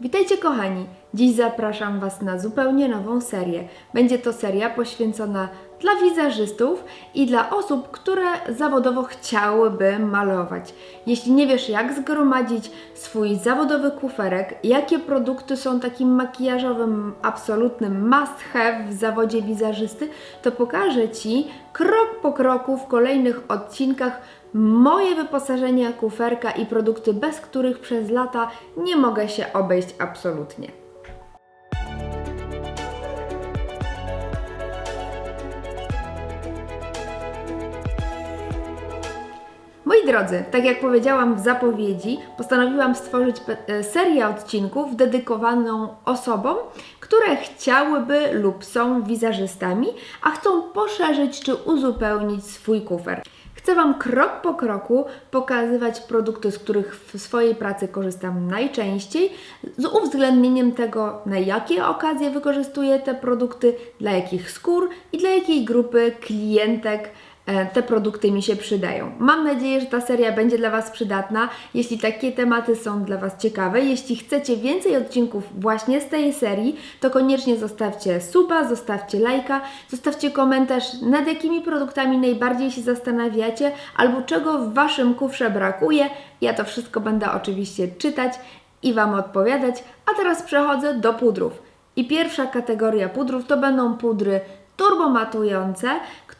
Witajcie kochani! Dziś zapraszam Was na zupełnie nową serię. Będzie to seria poświęcona dla wizerzystów i dla osób, które zawodowo chciałyby malować. Jeśli nie wiesz, jak zgromadzić swój zawodowy kuferek, jakie produkty są takim makijażowym, absolutnym must have w zawodzie wizerzysty, to pokażę Ci krok po kroku w kolejnych odcinkach moje wyposażenie kuferka i produkty, bez których przez lata nie mogę się obejść absolutnie. Drodzy, tak jak powiedziałam w zapowiedzi, postanowiłam stworzyć e, serię odcinków dedykowaną osobom, które chciałyby lub są wizerzystami, a chcą poszerzyć czy uzupełnić swój kufer. Chcę Wam krok po kroku pokazywać produkty, z których w swojej pracy korzystam najczęściej, z uwzględnieniem tego, na jakie okazje wykorzystuję te produkty, dla jakich skór i dla jakiej grupy klientek te produkty mi się przydają. Mam nadzieję, że ta seria będzie dla Was przydatna. Jeśli takie tematy są dla Was ciekawe, jeśli chcecie więcej odcinków właśnie z tej serii, to koniecznie zostawcie suba, zostawcie lajka, zostawcie komentarz, nad jakimi produktami najbardziej się zastanawiacie, albo czego w Waszym kufrze brakuje. Ja to wszystko będę oczywiście czytać i Wam odpowiadać. A teraz przechodzę do pudrów. I pierwsza kategoria pudrów to będą pudry turbomatujące,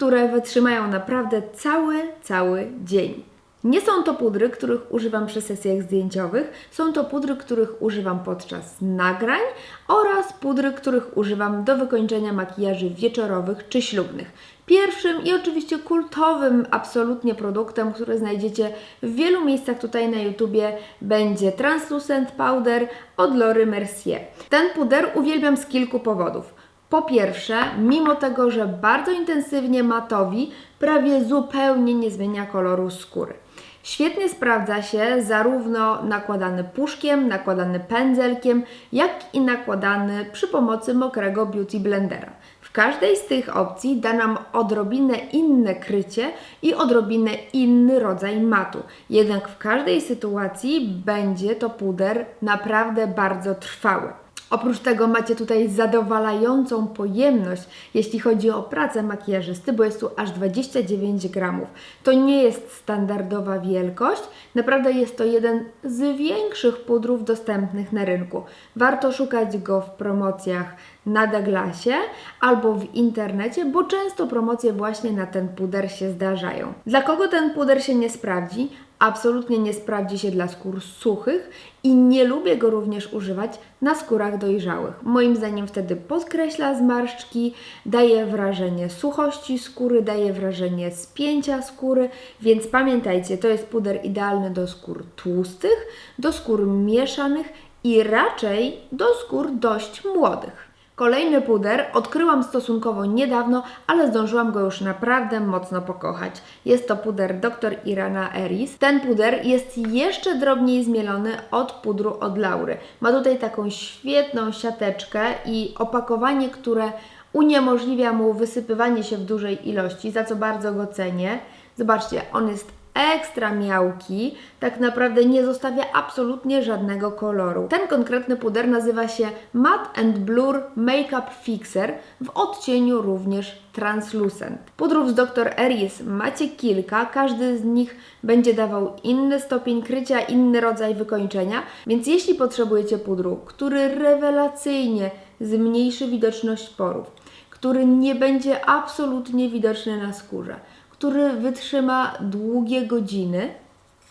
które wytrzymają naprawdę cały, cały dzień. Nie są to pudry, których używam przy sesjach zdjęciowych, są to pudry, których używam podczas nagrań oraz pudry, których używam do wykończenia makijaży wieczorowych czy ślubnych. Pierwszym i oczywiście kultowym absolutnie produktem, który znajdziecie w wielu miejscach tutaj na YouTubie będzie Translucent Powder od Lory Mercier. Ten puder uwielbiam z kilku powodów. Po pierwsze, mimo tego, że bardzo intensywnie matowi, prawie zupełnie nie zmienia koloru skóry. Świetnie sprawdza się zarówno nakładany puszkiem, nakładany pędzelkiem, jak i nakładany przy pomocy mokrego beauty blendera. W każdej z tych opcji da nam odrobinę inne krycie i odrobinę inny rodzaj matu. Jednak w każdej sytuacji będzie to puder naprawdę bardzo trwały. Oprócz tego macie tutaj zadowalającą pojemność, jeśli chodzi o pracę makijażysty, bo jest tu aż 29 gramów. To nie jest standardowa wielkość, naprawdę jest to jeden z większych pudrów dostępnych na rynku. Warto szukać go w promocjach na Douglasie albo w internecie, bo często promocje właśnie na ten puder się zdarzają. Dla kogo ten puder się nie sprawdzi? Absolutnie nie sprawdzi się dla skór suchych i nie lubię go również używać na skórach dojrzałych. Moim zdaniem wtedy podkreśla zmarszczki, daje wrażenie suchości skóry, daje wrażenie spięcia skóry, więc pamiętajcie, to jest puder idealny do skór tłustych, do skór mieszanych i raczej do skór dość młodych. Kolejny puder odkryłam stosunkowo niedawno, ale zdążyłam go już naprawdę mocno pokochać. Jest to puder Dr. Irana Eris. Ten puder jest jeszcze drobniej zmielony od pudru od Laury. Ma tutaj taką świetną siateczkę i opakowanie, które uniemożliwia mu wysypywanie się w dużej ilości, za co bardzo go cenię. Zobaczcie, on jest ekstra miałki, tak naprawdę nie zostawia absolutnie żadnego koloru. Ten konkretny puder nazywa się Matte and Blur Makeup Fixer w odcieniu również Translucent. Pudrów z Dr. Eris macie kilka, każdy z nich będzie dawał inny stopień krycia, inny rodzaj wykończenia, więc jeśli potrzebujecie pudru, który rewelacyjnie zmniejszy widoczność porów, który nie będzie absolutnie widoczny na skórze, który wytrzyma długie godziny,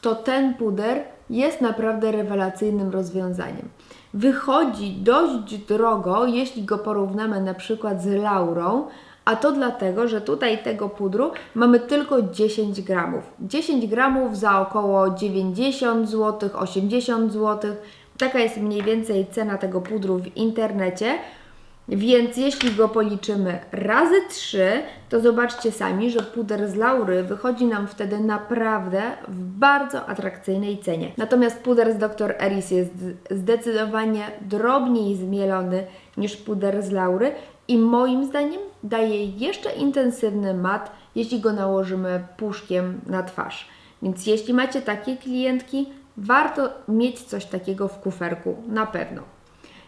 to ten puder jest naprawdę rewelacyjnym rozwiązaniem. Wychodzi dość drogo, jeśli go porównamy na przykład z Laurą, a to dlatego, że tutaj tego pudru mamy tylko 10 gramów. 10 gramów za około 90 zł, 80 zł. Taka jest mniej więcej cena tego pudru w internecie. Więc jeśli go policzymy razy 3, to zobaczcie sami, że puder z Laury wychodzi nam wtedy naprawdę w bardzo atrakcyjnej cenie. Natomiast puder z Dr. Eris jest zdecydowanie drobniej zmielony niż puder z Laury i moim zdaniem daje jeszcze intensywny mat, jeśli go nałożymy puszkiem na twarz. Więc jeśli macie takie klientki, warto mieć coś takiego w kuferku, na pewno.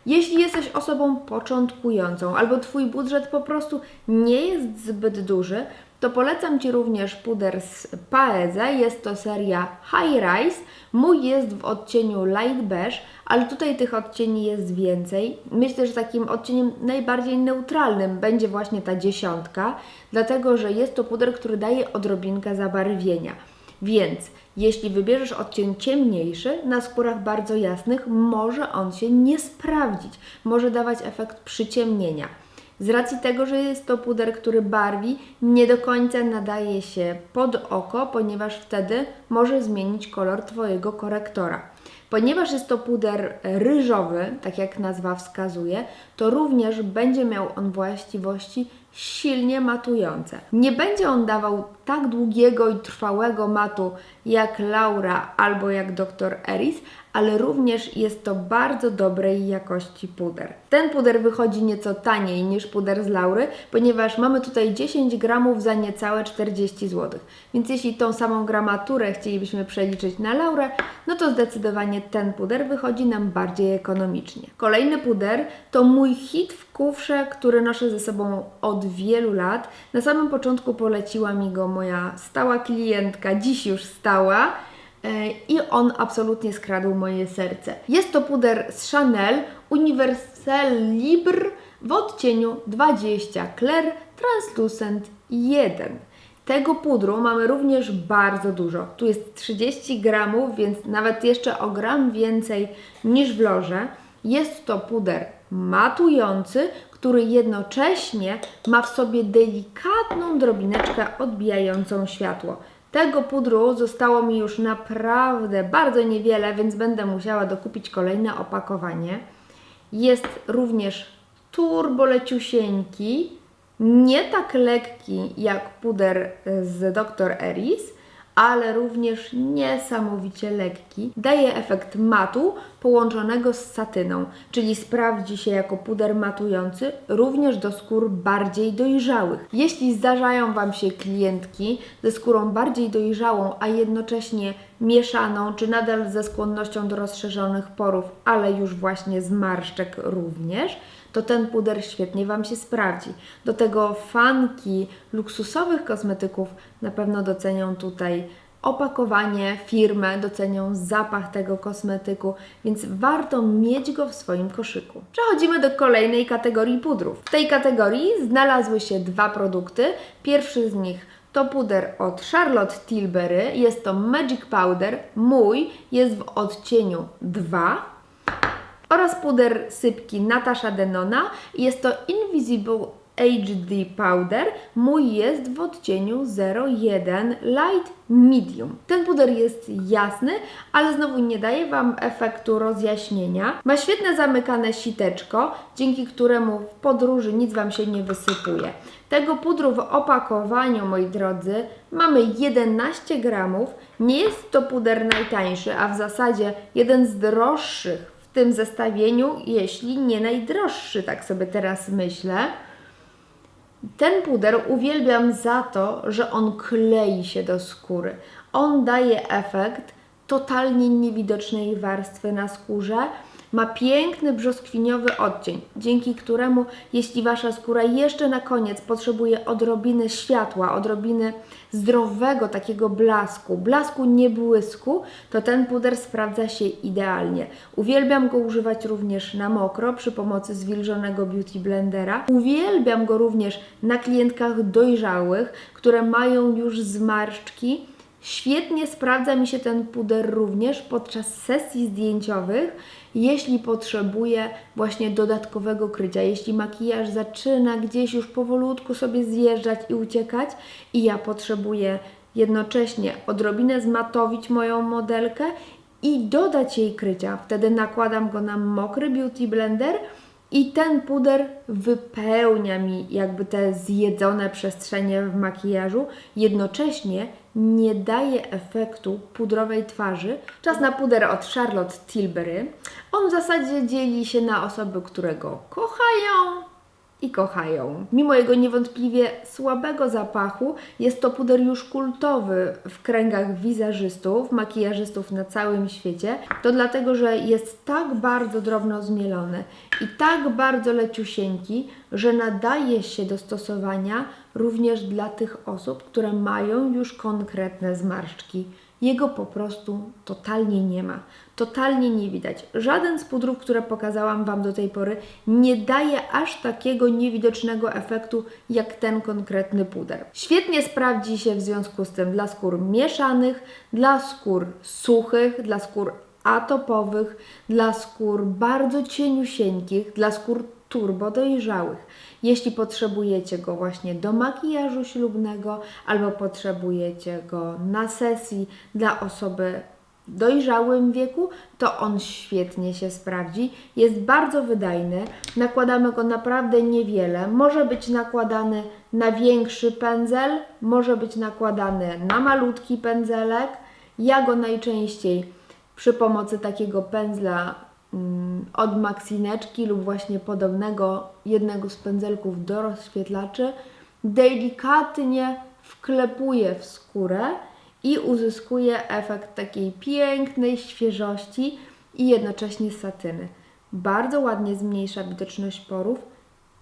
Jeśli jesteś osobą początkującą albo Twój budżet po prostu nie jest zbyt duży, to polecam Ci również puder z Paeze. Jest to seria High Rise. Mój jest w odcieniu Light Beige, ale tutaj tych odcieni jest więcej. Myślę, że takim odcieniem najbardziej neutralnym będzie właśnie ta dziesiątka, dlatego że jest to puder, który daje odrobinkę zabarwienia. Więc jeśli wybierzesz odcień ciemniejszy na skórach bardzo jasnych, może on się nie sprawdzić, może dawać efekt przyciemnienia. Z racji tego, że jest to puder, który barwi, nie do końca nadaje się pod oko, ponieważ wtedy może zmienić kolor Twojego korektora. Ponieważ jest to puder ryżowy, tak jak nazwa wskazuje, to również będzie miał on właściwości silnie matujące. Nie będzie on dawał tak długiego i trwałego matu jak Laura albo jak Dr. Eris, ale również jest to bardzo dobrej jakości puder. Ten puder wychodzi nieco taniej niż puder z Laury, ponieważ mamy tutaj 10 gramów za niecałe 40 zł. Więc jeśli tą samą gramaturę chcielibyśmy przeliczyć na Laurę, no to zdecydowanie ten puder wychodzi nam bardziej ekonomicznie. Kolejny puder to mój hit w kufrze, który noszę ze sobą od wielu lat. Na samym początku poleciła mi go moja stała klientka, dziś już stała. E, I on absolutnie skradł moje serce. Jest to puder z Chanel Universal Libre w odcieniu 20 Clair Translucent 1. Tego pudru mamy również bardzo dużo. Tu jest 30 gramów, więc nawet jeszcze o gram więcej niż w loże. Jest to puder matujący, który jednocześnie ma w sobie delikatną drobineczkę odbijającą światło. Tego pudru zostało mi już naprawdę bardzo niewiele, więc będę musiała dokupić kolejne opakowanie. Jest również turboleciusieńki, nie tak lekki jak puder z Dr. Eris, ale również niesamowicie lekki. Daje efekt matu połączonego z satyną, czyli sprawdzi się jako puder matujący również do skór bardziej dojrzałych. Jeśli zdarzają Wam się klientki ze skórą bardziej dojrzałą, a jednocześnie mieszaną, czy nadal ze skłonnością do rozszerzonych porów, ale już właśnie z marszczek również, to ten puder świetnie Wam się sprawdzi. Do tego fanki luksusowych kosmetyków na pewno docenią tutaj opakowanie, firmę, docenią zapach tego kosmetyku, więc warto mieć go w swoim koszyku. Przechodzimy do kolejnej kategorii pudrów. W tej kategorii znalazły się dwa produkty. Pierwszy z nich to puder od Charlotte Tilbury, jest to Magic Powder. Mój jest w odcieniu 2 oraz puder sypki Natasha Denona. Jest to Invisible HD Powder. Mój jest w odcieniu 01 Light Medium. Ten puder jest jasny, ale znowu nie daje Wam efektu rozjaśnienia. Ma świetne zamykane siteczko, dzięki któremu w podróży nic Wam się nie wysypuje. Tego pudru w opakowaniu, moi drodzy, mamy 11 gramów. Nie jest to puder najtańszy, a w zasadzie jeden z droższych w tym zestawieniu, jeśli nie najdroższy, tak sobie teraz myślę. Ten puder uwielbiam za to, że on klei się do skóry. On daje efekt totalnie niewidocznej warstwy na skórze. Ma piękny brzoskwiniowy odcień, dzięki któremu, jeśli wasza skóra jeszcze na koniec potrzebuje odrobiny światła, odrobiny zdrowego takiego blasku, blasku nie błysku, to ten puder sprawdza się idealnie. Uwielbiam go używać również na mokro przy pomocy zwilżonego Beauty Blendera. Uwielbiam go również na klientkach dojrzałych, które mają już zmarszczki. Świetnie sprawdza mi się ten puder również podczas sesji zdjęciowych, jeśli potrzebuję właśnie dodatkowego krycia, jeśli makijaż zaczyna gdzieś już powolutku sobie zjeżdżać i uciekać i ja potrzebuję jednocześnie odrobinę zmatowić moją modelkę i dodać jej krycia. Wtedy nakładam go na mokry beauty blender i ten puder wypełnia mi jakby te zjedzone przestrzenie w makijażu, jednocześnie nie daje efektu pudrowej twarzy. Czas na puder od Charlotte Tilbury. On w zasadzie dzieli się na osoby, które go kochają i kochają. Mimo jego niewątpliwie słabego zapachu, jest to puder już kultowy w kręgach wizerzystów, makijażystów na całym świecie. To dlatego, że jest tak bardzo drobno zmielony i tak bardzo leciusieńki, że nadaje się do stosowania również dla tych osób, które mają już konkretne zmarszczki. Jego po prostu totalnie nie ma. Totalnie nie widać. Żaden z pudrów, które pokazałam Wam do tej pory, nie daje aż takiego niewidocznego efektu jak ten konkretny puder. Świetnie sprawdzi się w związku z tym dla skór mieszanych, dla skór suchych, dla skór atopowych, dla skór bardzo cieniusieńkich, dla skór turbo dojrzałych. Jeśli potrzebujecie go właśnie do makijażu ślubnego albo potrzebujecie go na sesji dla osoby dojrzałym wieku, to on świetnie się sprawdzi. Jest bardzo wydajny. Nakładamy go naprawdę niewiele. Może być nakładany na większy pędzel, może być nakładany na malutki pędzelek. Ja go najczęściej przy pomocy takiego pędzla od Maxineczki lub właśnie podobnego jednego z pędzelków do rozświetlaczy delikatnie wklepuję w skórę i uzyskuję efekt takiej pięknej świeżości i jednocześnie satyny. Bardzo ładnie zmniejsza widoczność porów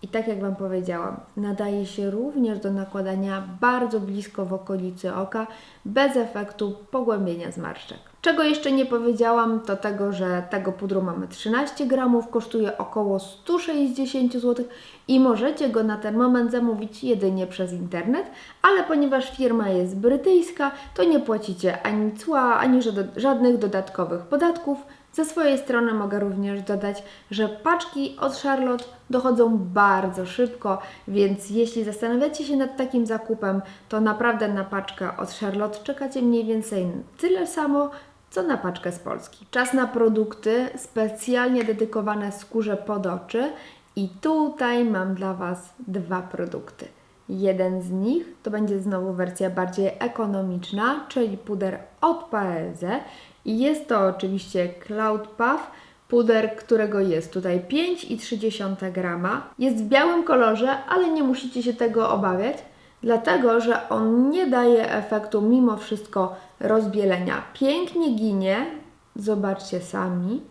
i tak jak Wam powiedziałam, nadaje się również do nakładania bardzo blisko w okolicy oka, bez efektu pogłębienia zmarszczek. Czego jeszcze nie powiedziałam, to tego, że tego pudru mamy 13 gramów, kosztuje około 160 zł i możecie go na ten moment zamówić jedynie przez internet, ale ponieważ firma jest brytyjska, to nie płacicie ani cła, ani żadnych dodatkowych podatków. Ze swojej strony mogę również dodać, że paczki od Charlotte dochodzą bardzo szybko, więc jeśli zastanawiacie się nad takim zakupem, to naprawdę na paczkę od Charlotte czekacie mniej więcej tyle samo, co na paczkę z Polski. Czas na produkty specjalnie dedykowane skórze pod oczy i tutaj mam dla Was dwa produkty. Jeden z nich to będzie znowu wersja bardziej ekonomiczna, czyli puder od Paese i jest to oczywiście Cloud Puff, puder, którego jest tutaj 5,3 grama. Jest w białym kolorze, ale nie musicie się tego obawiać, dlatego że on nie daje efektu mimo wszystko rozbielenia. Pięknie ginie, zobaczcie sami.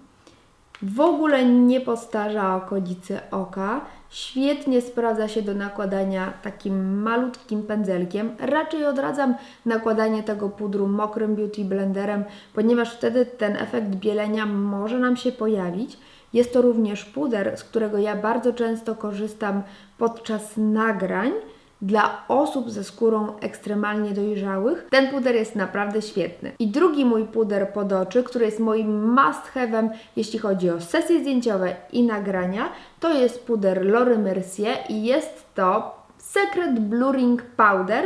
W ogóle nie postarza okolicy oka. Świetnie sprawdza się do nakładania takim malutkim pędzelkiem. Raczej odradzam nakładanie tego pudru mokrym beauty blenderem, ponieważ wtedy ten efekt bielenia może nam się pojawić. Jest to również puder, z którego ja bardzo często korzystam podczas nagrań dla osób ze skórą ekstremalnie dojrzałych. Ten puder jest naprawdę świetny. I drugi mój puder pod oczy, który jest moim must have'em, jeśli chodzi o sesje zdjęciowe i nagrania, to jest puder Laura Mercier i jest to Secret Blurring Powder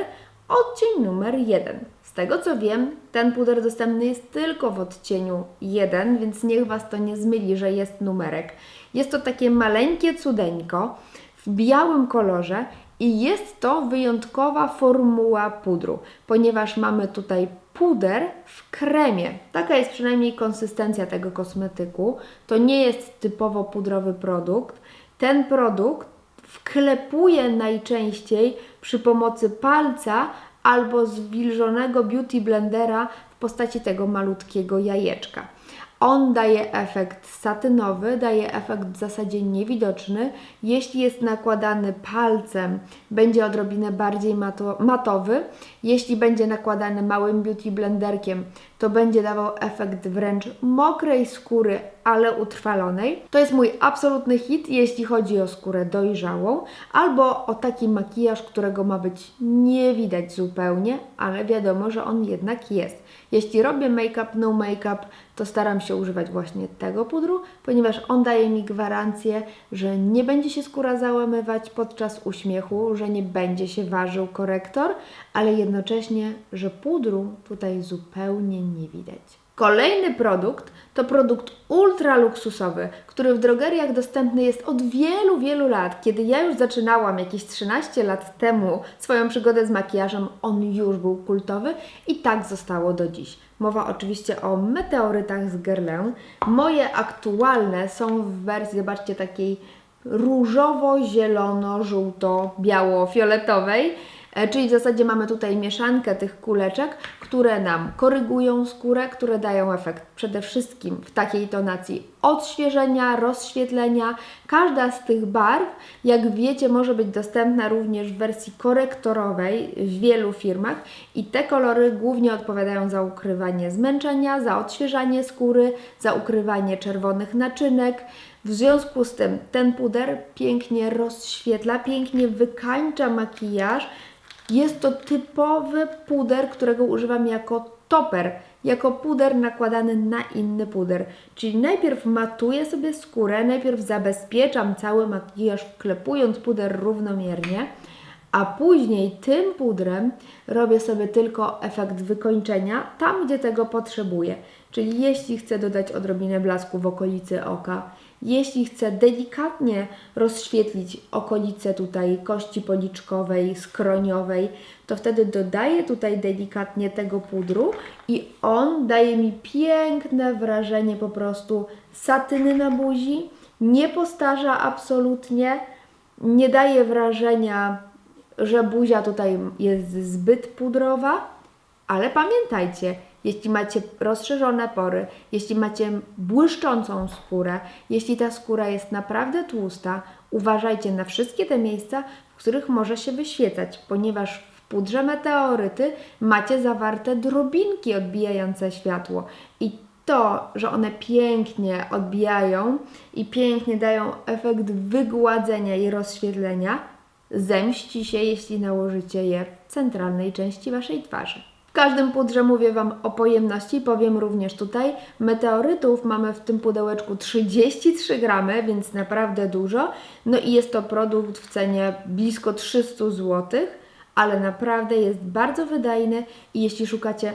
odcień numer 1. Z tego co wiem, ten puder dostępny jest tylko w odcieniu 1, więc niech Was to nie zmyli, że jest numerek. Jest to takie maleńkie cudeńko w białym kolorze i jest to wyjątkowa formuła pudru, ponieważ mamy tutaj puder w kremie. Taka jest przynajmniej konsystencja tego kosmetyku. To nie jest typowo pudrowy produkt. Ten produkt wklepuje najczęściej przy pomocy palca albo zwilżonego beauty blendera w postaci tego malutkiego jajeczka. On daje efekt satynowy, daje efekt w zasadzie niewidoczny. Jeśli jest nakładany palcem, będzie odrobinę bardziej mato, matowy. Jeśli będzie nakładany małym beauty blenderkiem, to będzie dawał efekt wręcz mokrej skóry, ale utrwalonej. To jest mój absolutny hit, jeśli chodzi o skórę dojrzałą, albo o taki makijaż, którego ma być nie widać zupełnie, ale wiadomo, że on jednak jest. Jeśli robię make-up, no make-up, to staram się używać właśnie tego pudru, ponieważ on daje mi gwarancję, że nie będzie się skóra załamywać podczas uśmiechu, że nie będzie się ważył korektor, ale jednocześnie, że pudru tutaj zupełnie nie widać. Kolejny produkt to produkt ultra luksusowy, który w drogeriach dostępny jest od wielu, wielu lat. Kiedy ja już zaczynałam jakieś 13 lat temu swoją przygodę z makijażem, on już był kultowy i tak zostało do dziś. Mowa oczywiście o meteorytach z Guerlain. Moje aktualne są w wersji, zobaczcie, takiej różowo-zielono-żółto-biało-fioletowej. E, Czyli w zasadzie mamy tutaj mieszankę tych kuleczek, które nam korygują skórę, które dają efekt przede wszystkim w takiej tonacji odświeżenia, rozświetlenia. Każda z tych barw, jak wiecie, może być dostępna również w wersji korektorowej w wielu firmach i te kolory głównie odpowiadają za ukrywanie zmęczenia, za odświeżanie skóry, za ukrywanie czerwonych naczynek. W związku z tym ten puder pięknie rozświetla, pięknie wykańcza makijaż. Jest to typowy puder, którego używam jako toper, jako puder nakładany na inny puder. Czyli najpierw matuję sobie skórę, najpierw zabezpieczam cały makijaż, wklepując puder równomiernie, a później tym pudrem robię sobie tylko efekt wykończenia tam, gdzie tego potrzebuję. Czyli jeśli chcę dodać odrobinę blasku w okolicy oka, jeśli chcę delikatnie rozświetlić okolice tutaj kości policzkowej, skroniowej, to wtedy dodaję tutaj delikatnie tego pudru i on daje mi piękne wrażenie po prostu satyny na buzi, nie postarza absolutnie, nie daje wrażenia, że buzia tutaj jest zbyt pudrowa, ale pamiętajcie, jeśli macie rozszerzone pory, jeśli macie błyszczącą skórę, jeśli ta skóra jest naprawdę tłusta, uważajcie na wszystkie te miejsca, w których może się wyświecać, ponieważ w pudrze meteoryty macie zawarte drobinki odbijające światło i to, że one pięknie odbijają i pięknie dają efekt wygładzenia i rozświetlenia, zemści się, jeśli nałożycie je w centralnej części Waszej twarzy. W każdym pudrze mówię Wam o pojemności, powiem również tutaj. Meteorytów mamy w tym pudełeczku 33 gramy, więc naprawdę dużo. No i jest to produkt w cenie blisko 300 zł, ale naprawdę jest bardzo wydajny i jeśli szukacie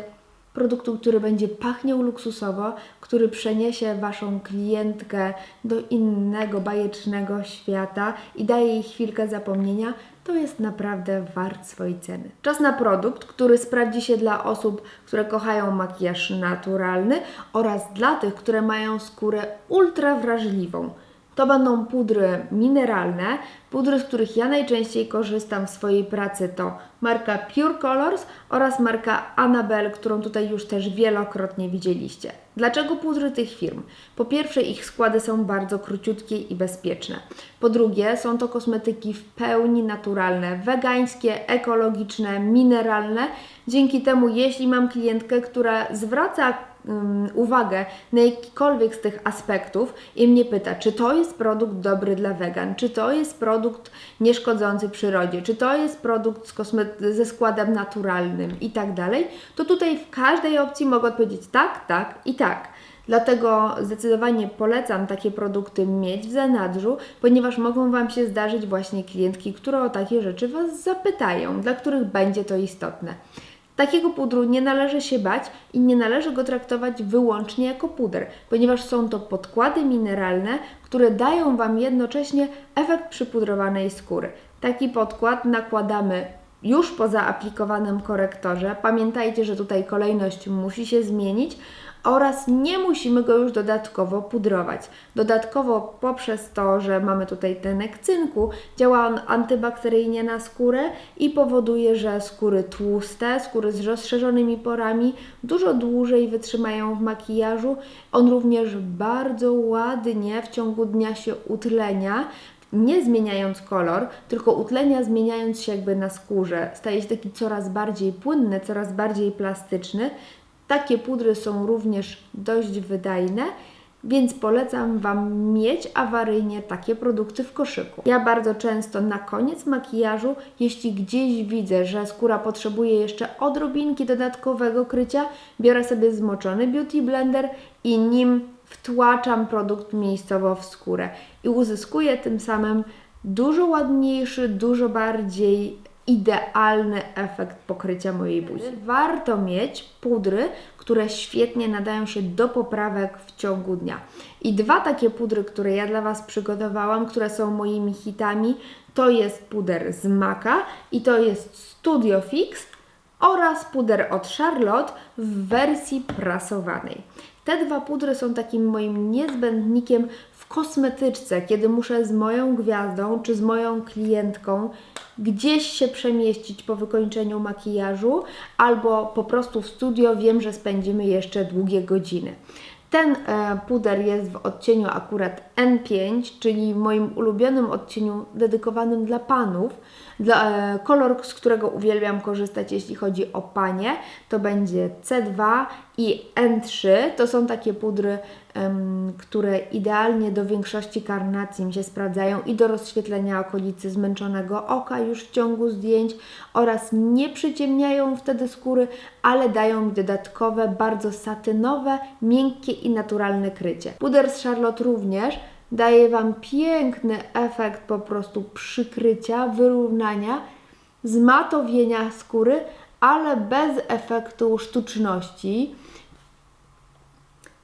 produktu, który będzie pachniał luksusowo, który przeniesie Waszą klientkę do innego bajecznego świata i daje jej chwilkę zapomnienia, to jest naprawdę wart swojej ceny. Czas na produkt, który sprawdzi się dla osób, które kochają makijaż naturalny oraz dla tych, które mają skórę ultra wrażliwą. To będą pudry mineralne. Pudry, z których ja najczęściej korzystam w swojej pracy to marka Pure Colors oraz marka Annabelle, którą tutaj już też wielokrotnie widzieliście. Dlaczego pudry tych firm? Po pierwsze, ich składy są bardzo króciutkie i bezpieczne. Po drugie, są to kosmetyki w pełni naturalne, wegańskie, ekologiczne, mineralne. Dzięki temu, jeśli mam klientkę, która zwraca um, uwagę na jakikolwiek z tych aspektów i mnie pyta, czy to jest produkt dobry dla wegan, czy to jest produkt nieszkodzący przyrodzie, czy to jest produkt z kosmet- ze składem naturalnym i tak dalej, to tutaj w każdej opcji mogę odpowiedzieć tak, tak i tak. Dlatego zdecydowanie polecam takie produkty mieć w zanadrzu, ponieważ mogą Wam się zdarzyć właśnie klientki, które o takie rzeczy Was zapytają, dla których będzie to istotne. Takiego pudru nie należy się bać i nie należy go traktować wyłącznie jako puder, ponieważ są to podkłady mineralne, które dają Wam jednocześnie efekt przypudrowanej skóry. Taki podkład nakładamy już po zaaplikowanym korektorze. Pamiętajcie, że tutaj kolejność musi się zmienić oraz nie musimy go już dodatkowo pudrować. Dodatkowo poprzez to, że mamy tutaj tenek cynku, działa on antybakteryjnie na skórę i powoduje, że skóry tłuste, skóry z rozszerzonymi porami dużo dłużej wytrzymają w makijażu. On również bardzo ładnie w ciągu dnia się utlenia, nie zmieniając kolor, tylko utlenia zmieniając się jakby na skórze. Staje się taki coraz bardziej płynny, coraz bardziej plastyczny. Takie pudry są również dość wydajne, więc polecam Wam mieć awaryjnie takie produkty w koszyku. Ja bardzo często na koniec makijażu, jeśli gdzieś widzę, że skóra potrzebuje jeszcze odrobinki dodatkowego krycia, biorę sobie zmoczony Beauty Blender i nim wtłaczam produkt miejscowo w skórę i uzyskuję tym samym dużo ładniejszy, dużo bardziej idealny efekt pokrycia mojej buzi. Warto mieć pudry, które świetnie nadają się do poprawek w ciągu dnia. I dwa takie pudry, które ja dla Was przygotowałam, które są moimi hitami, to jest puder z Maka i to jest Studio Fix oraz puder od Charlotte w wersji prasowanej. Te dwa pudry są takim moim niezbędnikiem w kosmetyczce, kiedy muszę z moją gwiazdą czy z moją klientką gdzieś się przemieścić po wykończeniu makijażu, albo po prostu w studio wiem, że spędzimy jeszcze długie godziny. Ten e, puder jest w odcieniu akurat N5, czyli moim ulubionym odcieniu dedykowanym dla panów. Dla, e, kolor, z którego uwielbiam korzystać, jeśli chodzi o panie, to będzie C2 i N3. To są takie pudry, em, które idealnie do większości karnacji mi się sprawdzają i do rozświetlenia okolicy zmęczonego oka już w ciągu zdjęć oraz nie przyciemniają wtedy skóry, ale dają mi dodatkowe, bardzo satynowe, miękkie i naturalne krycie. Puder z Charlotte również daje Wam piękny efekt po prostu przykrycia, wyrównania, zmatowienia skóry, ale bez efektu sztuczności.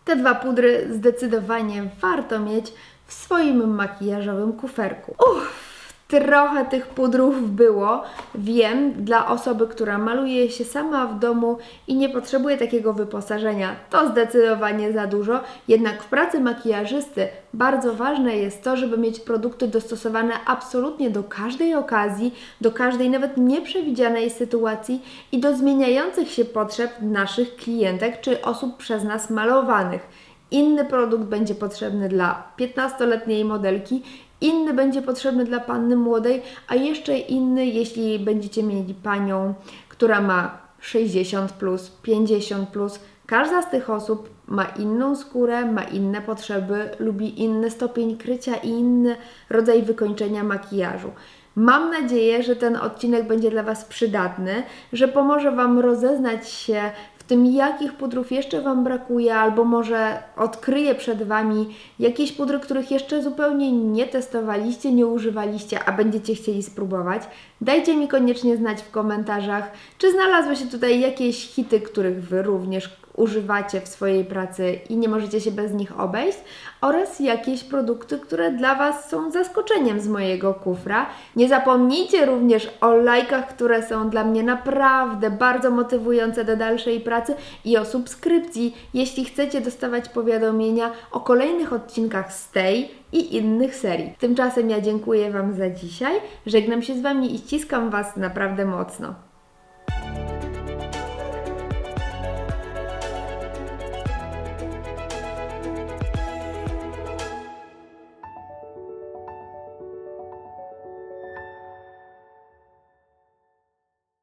Te dwa pudry zdecydowanie warto mieć w swoim makijażowym kuferku. Uff, trochę tych pudrów było. Wiem, dla osoby, która maluje się sama w domu i nie potrzebuje takiego wyposażenia, to zdecydowanie za dużo. Jednak w pracy makijażysty bardzo ważne jest to, żeby mieć produkty dostosowane absolutnie do każdej okazji, do każdej nawet nieprzewidzianej sytuacji i do zmieniających się potrzeb naszych klientek czy osób przez nas malowanych. Inny produkt będzie potrzebny dla 15-letniej modelki, inny będzie potrzebny dla panny młodej, a jeszcze inny, jeśli będziecie mieli panią, która ma 60 plus, 50 plus. Każda z tych osób ma inną skórę, ma inne potrzeby, lubi inny stopień krycia i inny rodzaj wykończenia makijażu. Mam nadzieję, że ten odcinek będzie dla Was przydatny, że pomoże Wam rozeznać się w tym, jakich pudrów jeszcze Wam brakuje, albo może odkryje przed Wami jakieś pudry, których jeszcze zupełnie nie testowaliście, nie używaliście, a będziecie chcieli spróbować. Dajcie mi koniecznie znać w komentarzach, czy znalazły się tutaj jakieś hity, których Wy również używacie w swojej pracy i nie możecie się bez nich obejść, oraz jakieś produkty, które dla Was są zaskoczeniem z mojego kufra. Nie zapomnijcie również o lajkach, które są dla mnie naprawdę bardzo motywujące do dalszej pracy i o subskrypcji, jeśli chcecie dostawać powiadomienia o kolejnych odcinkach z tej i innych serii. Tymczasem ja dziękuję Wam za dzisiaj, żegnam się z Wami i ściskam Was naprawdę mocno.